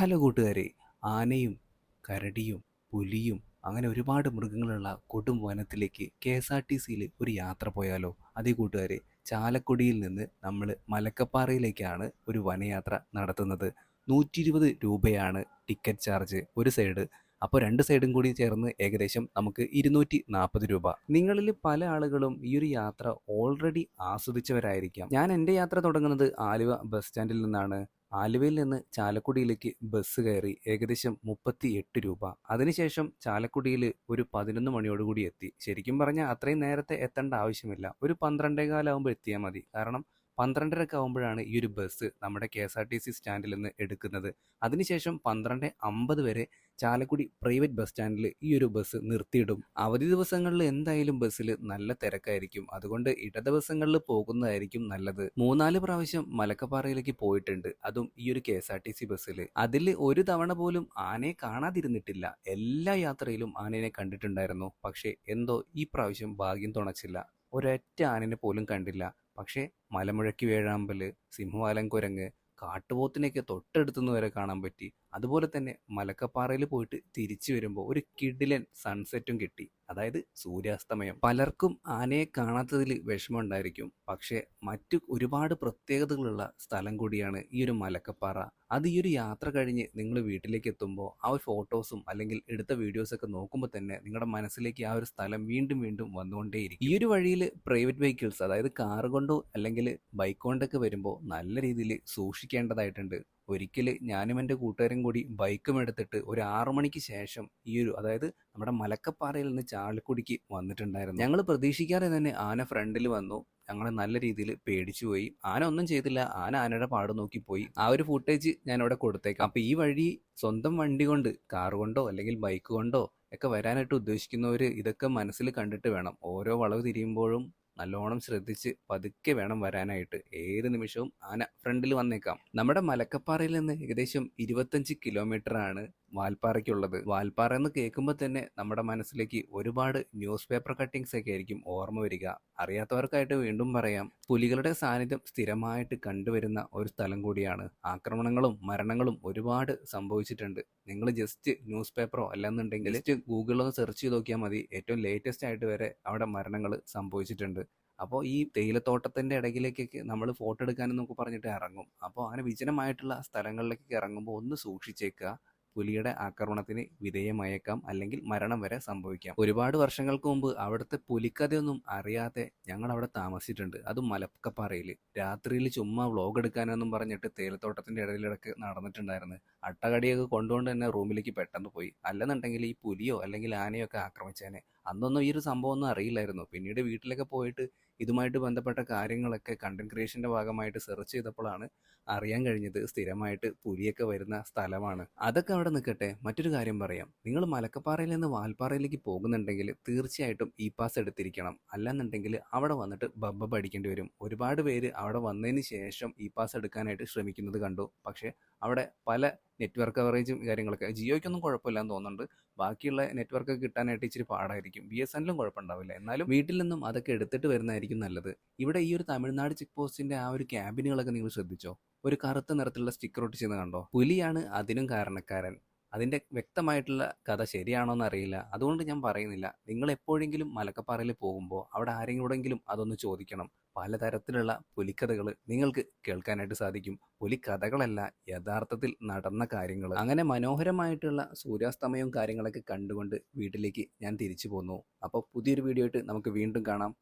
Hello കൂട്ടുകാരെ ആനയും കരടിയും പുലിയും അങ്ങനെ ഒരുപാട് മൃഗങ്ങളുള്ള കൊടും വനത്തിലേക്ക് കെ എസ് ആർ ടി സിയിൽ ഒരു യാത്ര പോയാലോ? അതേ കൂട്ടുകാരെ ചാലക്കുടിയിൽ നിന്ന് നമ്മൾ മലക്കപ്പാറയിലേക്കാണ് ഒരു വനയാത്ര നടത്തുന്നത്. നൂറ്റി രൂപയാണ് ടിക്കറ്റ് ചാർജ് ഒരു സൈഡ്. അപ്പോൾ രണ്ട് സൈഡും കൂടി ചേർന്ന് ഏകദേശം നമുക്ക് ഇരുന്നൂറ്റി നാൽപ്പത് രൂപ. നിങ്ങളിൽ പല ആളുകളും ഈ ഒരു യാത്ര ഓൾറെഡി ആസ്വദിച്ചവരായിരിക്കാം. ഞാൻ എന്റെ യാത്ര തുടങ്ങുന്നത് ആലുവ ബസ് സ്റ്റാൻഡിൽ നിന്നാണ്. ആലുവയിൽ നിന്ന് ചാലക്കുടിയിലേക്ക് ബസ് കയറി ഏകദേശം മുപ്പത്തി എട്ട് രൂപ. അതിനുശേഷം ചാലക്കുടിയിൽ ഒരു പതിനൊന്ന് മണിയോടുകൂടി എത്തി. ശരിക്കും പറഞ്ഞാൽ അത്രയും നേരത്തെ എത്തേണ്ട ആവശ്യമില്ല. ഒരു പന്ത്രണ്ടേ കാലാവുമ്പോൾ എത്തിയാൽ മതി. കാരണം പന്ത്രണ്ടരക്ക് ആകുമ്പോഴാണ് ഈ ഒരു ബസ് നമ്മുടെ K S R T C സ്റ്റാൻഡിൽ നിന്ന് എടുക്കുന്നത്. അതിനുശേഷം പന്ത്രണ്ട് അമ്പത് വരെ ചാലക്കുടി പ്രൈവറ്റ് ബസ് സ്റ്റാൻഡിൽ ഈ ഒരു ബസ് നിർത്തിയിടും. അവധി ദിവസങ്ങളിൽ എന്തായാലും ബസ്സിൽ നല്ല തിരക്കായിരിക്കും. അതുകൊണ്ട് ഇട ദിവസങ്ങളിൽ പോകുന്നതായിരിക്കും നല്ലത്. മൂന്നാൽ പ്രാവശ്യം മലക്കപ്പാറയിലേക്ക് പോയിട്ടുണ്ട്. അതും ഈ ഒരു K S R T C ബസ്സിൽ അതിൽ ഒരു തവണ പോലും ആനയെ കാണാതിരുന്നിട്ടില്ല. എല്ലാ യാത്രയിലും ആനയെ കണ്ടിട്ടുണ്ടായിരുന്നു. പക്ഷേ എന്തോ ഈ പ്രാവശ്യം ഭാഗ്യം തുണച്ചില്ല. ഒരൊറ്റ ആനനെ പോലും കണ്ടില്ല. പക്ഷേ മലമുഴക്കി വേഴാമ്പൽ സിംഹവാലൻ കുരങ്ങ് കാട്ടുപോത്തിനെയൊക്കെ തൊട്ടടുത്തുനിന്ന് വരെ കാണാൻ പറ്റി. അതുപോലെ തന്നെ മലക്കപ്പാറയിൽ പോയിട്ട് തിരിച്ചു വരുമ്പോൾ ഒരു കിഡിലൻ സൺസെറ്റും കിട്ടി. അതായത് സൂര്യാസ്തമയം. പലർക്കും ആനയെ കാണാത്തതിൽ വിഷമമുണ്ടായിരിക്കും. പക്ഷേ മറ്റു ഒരുപാട് പ്രത്യേകതകളുള്ള സ്ഥലം കൂടിയാണ് ഈ ഒരു മലക്കപ്പാറ. അത് ഈ ഒരു യാത്ര കഴിഞ്ഞ് നിങ്ങൾ വീട്ടിലേക്ക് എത്തുമ്പോൾ ആ ഒരു ഫോട്ടോസും അല്ലെങ്കിൽ എടുത്ത വീഡിയോസൊക്കെ നോക്കുമ്പോൾ തന്നെ നിങ്ങളുടെ മനസ്സിലേക്ക് ആ ഒരു സ്ഥലം വീണ്ടും വീണ്ടും വന്നുകൊണ്ടേയിരിക്കും. ഈ ഒരു വഴിയിൽ പ്രൈവറ്റ് വെഹിക്കിൾസ് അതായത് കാർ കൊണ്ടോ അല്ലെങ്കിൽ ബൈക്ക് കൊണ്ടൊക്കെ വരുമ്പോൾ നല്ല രീതിയിൽ സൂക്ഷിക്കേണ്ടതായിട്ടുണ്ട്. ഒരിക്കൽ ഞാനും എന്റെ കൂട്ടുകാരും കൂടി ബൈക്കും എടുത്തിട്ട് ഒരു ആറു മണിക്ക് ശേഷം ഈ ഒരു അതായത് നമ്മുടെ മലക്കപ്പാറയിൽ നിന്ന് ചാലക്കുടിക്ക് വന്നിട്ടുണ്ടായിരുന്നു. ഞങ്ങൾ പ്രതീക്ഷിക്കാതെ തന്നെ ആന ഫ്രണ്ടിൽ വന്നു. ഞങ്ങളെ നല്ല രീതിയിൽ പേടിച്ചു പോയി. ആന ഒന്നും ചെയ്തില്ല. ആന ആനയുടെ പാട് നോക്കി പോയി. ആ ഒരു ഫുട്ടേജ് ഞാൻ അവിടെ കൊടുത്തേക്കാം. അപ്പോൾ ഈ വഴി സ്വന്തം വണ്ടി കൊണ്ട് കാർ കൊണ്ടോ അല്ലെങ്കിൽ ബൈക്ക് കൊണ്ടോ ഒക്കെ വരാനായിട്ട് ഉദ്ദേശിക്കുന്നവർ ഇതൊക്കെ മനസ്സിൽ കണ്ടിട്ട് വേണം. ഓരോ വളവ് തിരിയുമ്പോഴും നല്ലോണം ശ്രദ്ധിച്ച് പതുക്കെ വേണം വരാനായിട്ട്. ഏത് നിമിഷവും ആന ഫ്രണ്ടിൽ വന്നേക്കാം. നമ്മുടെ മലക്കപ്പാറയിൽ നിന്ന് ഏകദേശം ഇരുപത്തഞ്ച് ആണ് വാൽപ്പാറയ്ക്കുള്ളത്. വാൽപ്പാറ എന്ന് കേൾക്കുമ്പോൾ തന്നെ നമ്മുടെ മനസ്സിലേക്ക് ഒരുപാട് ന്യൂസ് പേപ്പർ കട്ടിങ്സ് ഒക്കെ ആയിരിക്കും ഓർമ്മ വരിക. അറിയാത്തവർക്കായിട്ട് വീണ്ടും പറയാം പുലികളുടെ സാന്നിധ്യം സ്ഥിരമായിട്ട് കണ്ടുവരുന്ന ഒരു സ്ഥലം കൂടിയാണ്. ആക്രമണങ്ങളും മരണങ്ങളും ഒരുപാട് സംഭവിച്ചിട്ടുണ്ട്. നിങ്ങൾ ജസ്റ്റ് ന്യൂസ് പേപ്പറോ അല്ലെന്നുണ്ടെങ്കിൽ ജസ്റ്റ് ഗൂഗിളിലൊന്ന് സെർച്ച് ചെയ്ത് നോക്കിയാൽ മതി. ഏറ്റവും ലേറ്റസ്റ്റ് ആയിട്ട് വരെ അവിടെ മരണങ്ങൾ സംഭവിച്ചിട്ടുണ്ട്. അപ്പോൾ ഈ തേയിലത്തോട്ടത്തിന്റെ ഇടയിലേക്കൊക്കെ നമ്മൾ ഫോട്ടോ എടുക്കാനെന്നൊക്കെ പറഞ്ഞിട്ട് ഇറങ്ങും. അപ്പോൾ അങ്ങനെ വിജനമായിട്ടുള്ള സ്ഥലങ്ങളിലേക്കൊക്കെ ഇറങ്ങുമ്പോൾ ഒന്ന് സൂക്ഷിച്ചേക്കുക. പുലിയുടെ ആക്രമണത്തിന് വിധേയമായേക്കാം അല്ലെങ്കിൽ മരണം വരെ സംഭവിക്കാം. ഒരുപാട് വർഷങ്ങൾക്ക് മുമ്പ് അവിടുത്തെ പുലിക്കഥയൊന്നും അറിയാതെ ഞങ്ങൾ അവിടെ താമസിച്ചിട്ടുണ്ട്. അത് മലക്കപ്പാറയിൽ രാത്രിയിൽ ചുമ്മാ വ്ളോഗ് എടുക്കാനെന്നും പറഞ്ഞിട്ട് തേലത്തോട്ടത്തിന്റെ ഇടയിലിടക്ക് നടന്നിട്ടുണ്ടായിരുന്നു. അട്ടകടിയൊക്കെ കൊണ്ടുകൊണ്ട് തന്നെ റൂമിലേക്ക് പെട്ടെന്ന് പോയി. അല്ലെന്നുണ്ടെങ്കിൽ ഈ പുലിയോ അല്ലെങ്കിൽ ആനയോ ഒക്കെ ആക്രമിച്ചേനെ. അന്നൊന്നും ഈ ഒരു സംഭവം ഒന്നും അറിയില്ലായിരുന്നു. പിന്നീട് വീട്ടിലൊക്കെ പോയിട്ട് ഇതുമായിട്ട് ബന്ധപ്പെട്ട കാര്യങ്ങളൊക്കെ കണ്ടന്റ് ക്രിയേഷന്റെ ഭാഗമായിട്ട് സെർച്ച് ചെയ്തപ്പോഴാണ് അറിയാൻ കഴിഞ്ഞത് സ്ഥിരമായിട്ട് പുലിയൊക്കെ വരുന്ന സ്ഥലമാണ്. അതൊക്കെ അവിടെ നിൽക്കട്ടെ. മറ്റൊരു കാര്യം പറയാം. നിങ്ങൾ മലക്കപ്പാറയിൽ നിന്ന് വാൽപ്പാറയിലേക്ക് പോകുന്നുണ്ടെങ്കിൽ തീർച്ചയായിട്ടും ഇ പാസ് എടുത്തിരിക്കണം. അല്ലെന്നുണ്ടെങ്കിൽ അവിടെ വന്നിട്ട് ബബ്ബ പഠിക്കേണ്ടി വരും. ഒരുപാട് പേര് അവിടെ വന്നതിന് ശേഷം ഇ പാസ് എടുക്കാനായിട്ട് ശ്രമിക്കുന്നത് കണ്ടു. പക്ഷേ അവിടെ പല നെറ്റ്വർക്ക് കവറേജും കാര്യങ്ങളൊക്കെ. ജിയോയ്ക്കൊന്നും കുഴപ്പമില്ലാന്ന് തോന്നുന്നുണ്ട്. ബാക്കിയുള്ള നെറ്റ്വർക്ക് കിട്ടാനായിട്ട് ഇച്ചിരി പാടായിരിക്കും. ബി എസ് എന്നിലും കുഴപ്പമുണ്ടാവില്ല. എന്നാലും വീട്ടിൽ നിന്നും അതൊക്കെ എടുത്തിട്ട് വരുന്നതായിരിക്കും നല്ലത്. ഇവിടെ ഈ ഒരു തമിഴ്നാട് ചെക്ക് പോസ്റ്റിന്റെ ആ ഒരു ക്യാബിനുകളൊക്കെ നിങ്ങൾ ശ്രദ്ധിച്ചോ? ഒരു കറുത്ത നിറത്തിലുള്ള സ്റ്റിക്കർ ഒട്ടിച്ചെന്ന് കണ്ടോ? പുലിയാണ് അതിനും കാരണക്കാരൻ. അതിന്റെ വ്യക്തമായിട്ടുള്ള കഥ ശരിയാണോ എന്ന് അറിയില്ല അതുകൊണ്ട് ഞാൻ പറയുന്നില്ല. നിങ്ങൾ എപ്പോഴെങ്കിലും മലക്കപ്പാറയിൽ പോകുമ്പോൾ അവിടെ ആരെങ്കിലോടെങ്കിലും അതൊന്ന് ചോദിക്കണം. പലതരത്തിലുള്ള പുലിക്കഥകൾ നിങ്ങൾക്ക് കേൾക്കാനായിട്ട് സാധിക്കും. പുലിക്കഥകളല്ല യഥാർത്ഥത്തിൽ നടന്ന കാര്യങ്ങൾ. അങ്ങനെ മനോഹരമായിട്ടുള്ള സൂര്യാസ്തമയവും കാര്യങ്ങളൊക്കെ കണ്ടുകൊണ്ട് വീട്ടിലേക്ക് ഞാൻ തിരിച്ചു പോന്നു. അപ്പോൾ പുതിയൊരു വീഡിയോ ആയിട്ട് നമുക്ക് വീണ്ടും കാണാം.